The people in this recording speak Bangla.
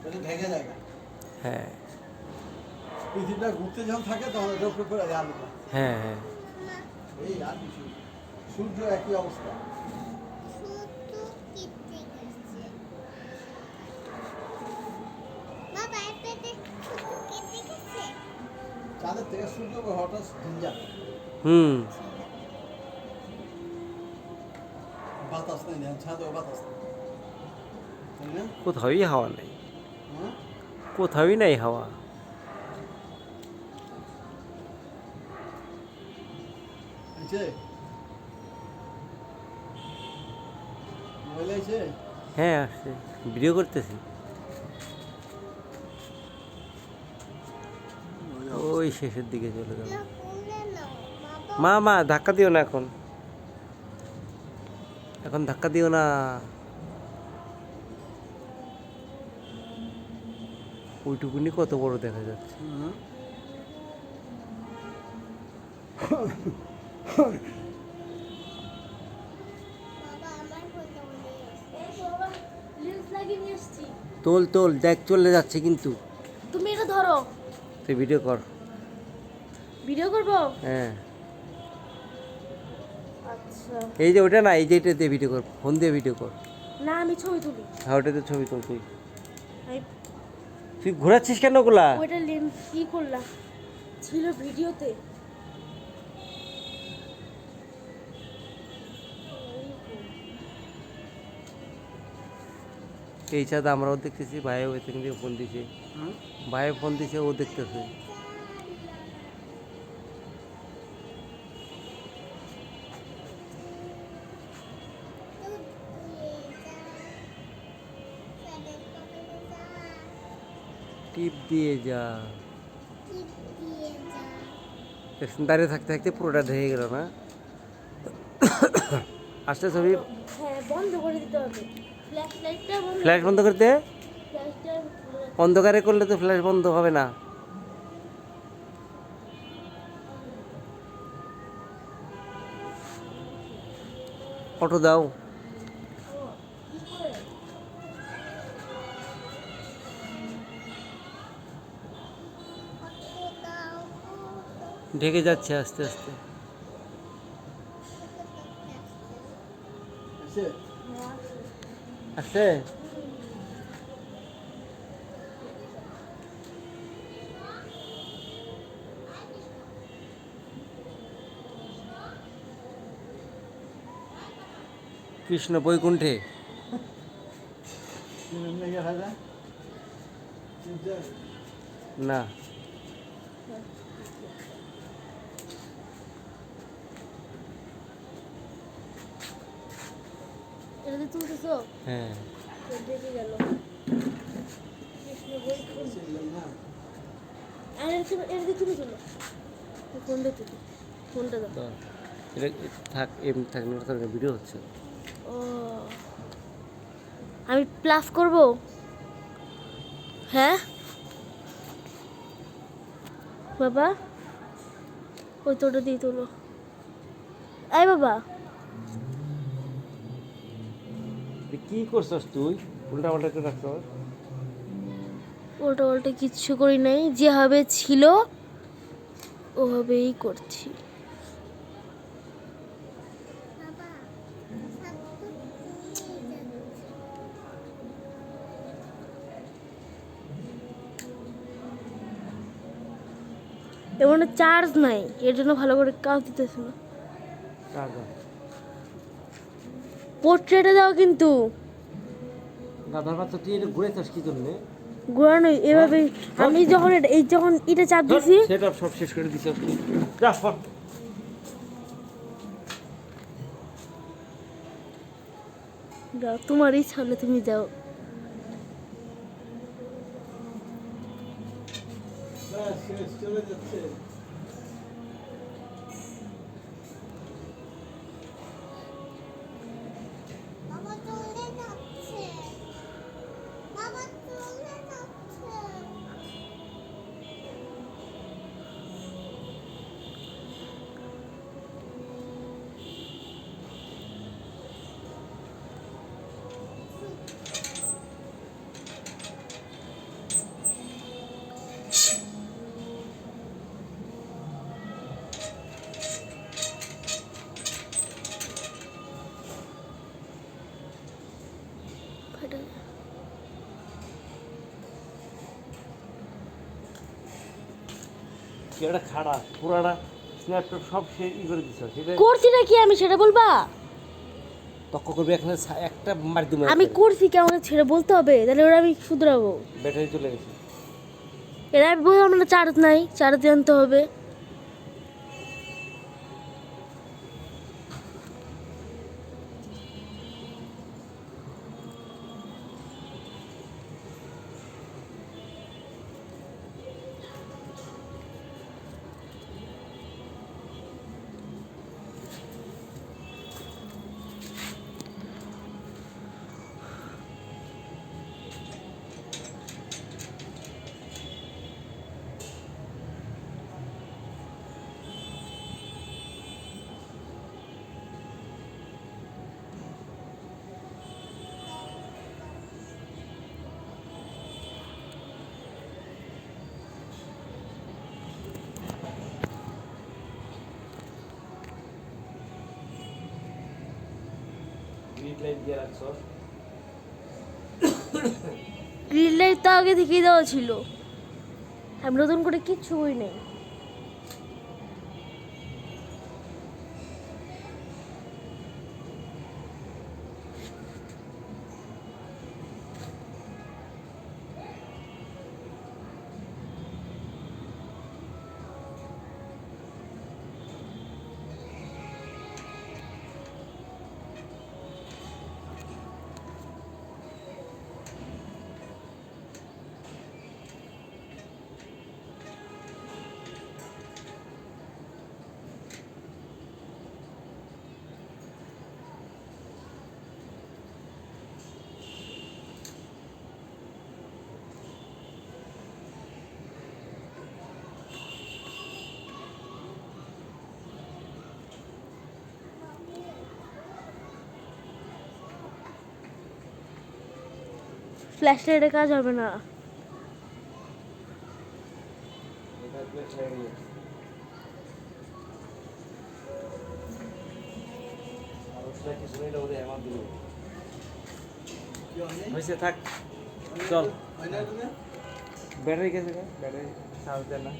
এটা ভেঙে যায় হ্যাঁ। পৃথিবীটা ঘুরতে যখন থাকে তখন এটা উপরে পড়ে যায় আলোটা হ্যাঁ হ্যাঁ। এই আর কিছু সূর্য একই অবস্থা। চাঁদের থেকে সূর্য হঠাৎ ঝঞ্ঝা হুম। বাতাস নেই ছাদেও বাতাস নেই। কোথাওই হাওয়া নেই? কোথাওই নাই হাওয়া। হ্যাঁ আসছে। ভিডিও করতেছি। ওই শেষের দিকে চলে যাব মা মা ধাক্কা দিও না এখন। এখন ধাক্কা দিও না। ওইটুকুনি কত বড় দেখা যাচ্ছে? তোল তোল দেখ চলে যাচ্ছে কিন্তু। তুমি এটা ধরো। তুই ভিডিও কর। ভিডিও করব? হ্যাঁ। আচ্ছা। এই যে ওটা না এই যে এটা দিয়ে ভিডিও কর ফোন দিয়ে ভিডিও কর। না আমি ছবি তুলি। হ্যাঁ ওটাতে ছবি তোল তুই। তুই ঘোরাচ্ছিস কেন ওগুলা? ওইটা লেন্স কি করলাম ছিল ভিডিওতে। এই ছাদ আমরাও দেখতেছি ভাই ওই থেকে দিয়ে ফোন দিছে। হুম? ভাই ফোন দিছে ও দেখতেছে। টিপ দিয়ে যা। দাঁড়িয়ে থাকতে থাকতে পুরোটা ঢেকে গেল না? আসতে ছবি। হ্যাঁ বন্ধ করে দিতে হবে। ফ্ল্যাশ বন্ধ করতে? অন্ধকারে করলে তো ফ্ল্যাশ বন্ধ হবে না। অটো দাও। ঢেকে যাচ্ছে আস্তে আস্তে। আছে? কৃষ্ণ বৈকুণ্ঠে। সিমেন্ট তুলতেছো? হ্যাঁ। ঢেকে গেল। কৃষ্ণ বৈকুণ্ঠ ছিলাম আর এটাতে এটাতে তুলে তুলো ফোনটা তুলি। ফোনটা দাও। এটা থাক এমনি থাক না ভিডিও হচ্ছে। ও। আমি প্লাস করব? হ্যাঁ? বাবা? ওই তোটা দিয়ে তোলো। এই বাবা। কি করছস তুই? উল্টা পাল্টা করে রাখছস ওটা ওটা কিচ্ছু করি নাই যেভাবে ছিল ওভাবেই করছি। এমন চার্জ নাই এর জন্য ভালো করে কাজ দিতেছে না। কাগজ পোর্ট্রেটে দাও কিন্তু। গাধার বাচ্চা তুই এটা ঘুরেছস কি জন্য? ঘোরানো এভাবে আমি যখন এটা- এই যখন এটা চাপ দিছি সেট সব শেষ করে দিছস যা ফট। যাও তোমার ইচ্ছা হলে তুমি যাও। ব্যাস চলে যাচ্ছে। হসপিটাল এটা খাড়া পুরাটা স্ন্যাপটপ সব সে ই করে দিছ সেটা করছি নাকি আমি সেটা বলবা? তক্ক করবে এখানে একটা মার দিব আমি করছি কেমন ছেড়ে বলতে হবে তাহলে ওরা আমি শুধরাবো। ব্যাটারি চলে গেছে। এরা বললাম না চার্জ নাই চার্জ আনতে হবে। গ্রিড লাইট তো আগে থেকেই দেওয়া ছিল। আমি নতুন করে কিচ্ছু করি নাই ফ্ল্যাশ লাইটে কাজ হবে না। হয়েছে থাক। চল? ব্যাটারি গেছে ব্যাটারি চার্জ দেয় না।